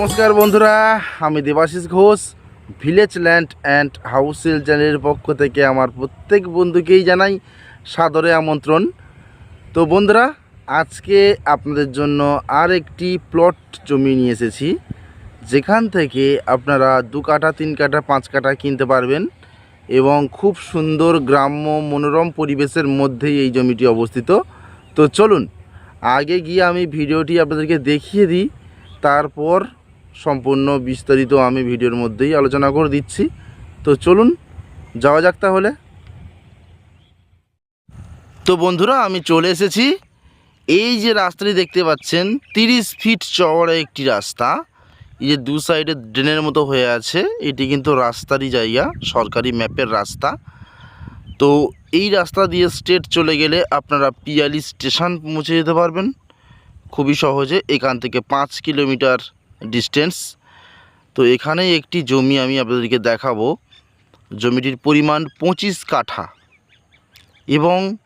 নমস্কার বন্ধুরা, আমি Debashis Ghosh village land and house sale চ্যানেলের পক্ষ থেকে আমার প্রত্যেক বন্ধুকেই জানাই সাদরে আমন্ত্রণ। তো বন্ধুরা, আজকে আপনাদের জন্য আর একটি প্লট জমি নিয়ে এসেছি, যেখান থেকে আপনারা দু কাঠা, তিন কাঠা, পাঁচ কাঠা কিনতে পারবেন এবং খুব সুন্দর গ্রাম্য মনোরম পরিবেশের মধ্যেই এই জমিটি অবস্থিত। তো চলুন, আগে গিয়ে আমি ভিডিওটি আপনাদেরকে দেখিয়ে দিই, তারপর সম্পূর্ণ বিস্তারিত আমি ভিডিওর মধ্যেই আলোচনা করে দিচ্ছি। তো চলুন, যাওয়া যাক তাহলে। তো বন্ধুরা, আমি চলে এসেছি। এই যে রাস্তাটি দেখতে পাচ্ছেন, তিরিশ ফিট চওড়া একটি রাস্তা। এই যে দু সাইডে ড্রেনের মতো হয়ে আছে। এটি কিন্তু রাস্তারই জায়গা, সরকারি ম্যাপের রাস্তা। তো এই রাস্তা দিয়ে স্টেট চলে গেলে আপনারা পিয়ালি স্টেশন পৌঁছে যেতে পারবেন। খুবই সহজে, এখান থেকে পাঁচ কিলোমিটার ডিস্টেন্স তো এখানে একটি জমি আমি আপনাদেরকে দেখাবো। জমিটির পরিমাণ পঁচিশ কাঠা। এবং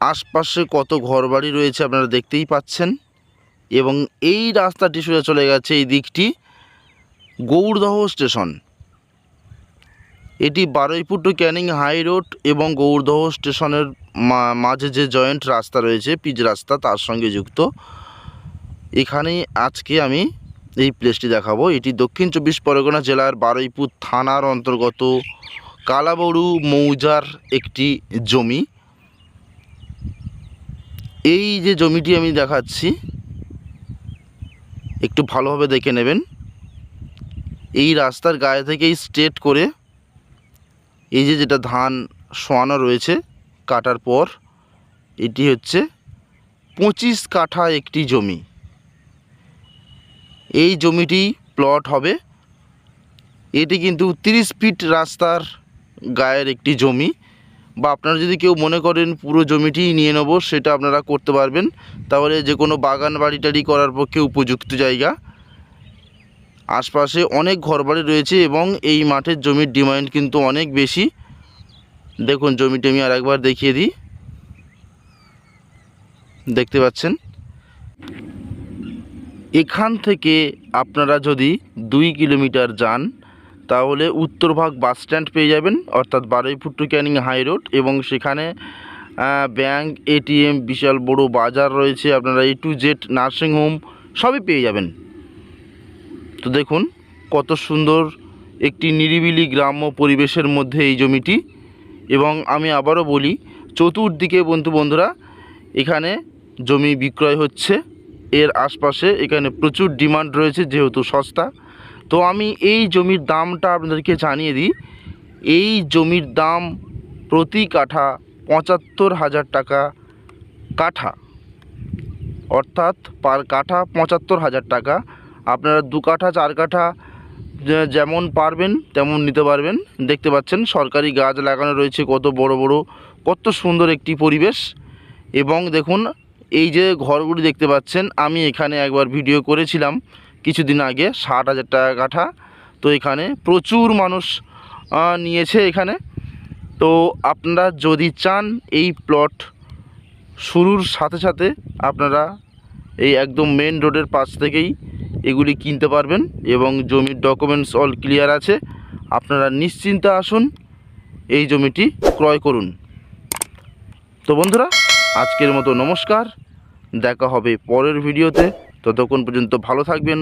আশপাশে কত ঘরবাড়ি রয়েছে আপনারা দেখতেই পাচ্ছেন। এবং এই রাস্তাটি সোজা চলে গেছে এই দিকটি গৌরদহ স্টেশন। এটি Baruipur to Canning high road এবং গৌরদহ স্টেশনের মাঝে যে জয়েন্ট রাস্তা রয়েছে, পিচ রাস্তা, তার সঙ্গে যুক্ত। এখানেই আজকে আমি এই প্লেসটি দেখাবো। এটি দক্ষিণ চব্বিশ পরগনা জেলার বারুইপুর থানার অন্তর্গত কালাবড়ু মৌজার একটি জমি। এই যে জমিটি আমি দেখাচ্ছি, একটু ভালোভাবে দেখে নেবেন। এই রাস্তার গায়ে থেকেই স্ট্রেট করে এই যে যেটা ধান শোয়ানো রয়েছে কাটার পর, এটি হচ্ছে পঁচিশ কাঠা একটি জমি। এই জমিটি প্লট হবে। এটি কিন্তু তিরিশ ফিট রাস্তার গায়ের একটি জমি। বা আপনারা যদি কেউ মনে করেন পুরো জমিটিই নিয়ে নেব, সেটা আপনারা করতে পারবেন। তাহলে যে কোনো বাগান বাড়ি টাড়ি করার পক্ষে উপযুক্ত জায়গা। আশপাশে অনেক ঘরবাড়ি রয়েছে এবং এই মাঠের জমির ডিমান্ড কিন্তু অনেক বেশি। দেখুন, জমিটি আমি আরেকবার দেখিয়ে দিই। দেখতে পাচ্ছেন? এখান থেকে আপনারা যদি দুই কিলোমিটার যান, তাহলে উত্তরভাগ বাস স্ট্যান্ড পেয়ে যাবেন, অর্থাৎ Baruipur to Canning high road এবং সেখানে ব্যাংক এটিএম বিশাল বড় বাজার রয়েছে, আপনারা এ টু জেড নার্সিংহোম সবই পেয়ে যাবেন। তো দেখুন কত সুন্দর একটি নিরিবিলি গ্রাম্য পরিবেশের মধ্যে এই জমিটি এবং আমি আবারও বলি, চতুর্দিকে বন্ধু বন্ধুরা, এখানে জমি বিক্রয় হচ্ছে। এর আশপাশে এখানে প্রচুর ডিমান্ড রয়েছে যেহেতু সস্তা। তো আমি এই জমির দামটা আপনাদেরকে জানিয়ে দিই। এই জমির দাম প্রতি কাঠা পঁচাত্তর হাজার টাকা কাঠা। অর্থাৎ পার কাঠা পঁচাত্তর হাজার টাকা। আপনারা দু কাঠা, চার কাঠা যেমন পারবেন তেমন নিতে পারবেন। দেখতে পাচ্ছেন সরকারি গাছ লাগানো রয়েছে কত বড় বড়, কত সুন্দর একটি পরিবেশ। এবং দেখুন এই যে ঘরগুলি দেখতে পাচ্ছেন, আমি এখানে একবার ভিডিও করেছিলাম কিছুদিন আগে, ষাট হাজার টাকা কাঠা। তো এখানে প্রচুর মানুষ নিয়েছে এখানে। তো আপনারা যদি চান এই প্লট শুরুর সাথে সাথে আপনারা এই একদম মেন রোডের পাশ থেকেই এগুলি কিনতে পারবেন এবং জমির ডকুমেন্টস অল ক্লিয়ার আছে, আপনারা নিশ্চিন্তে আসুন, এই জমিটি ক্রয় করুন। তো বন্ধুরা আজকের মতো নমস্কার। দেখা হবে পরের ভিডিওতে। ততক্ষণ পর্যন্ত ভালো থাকবেন।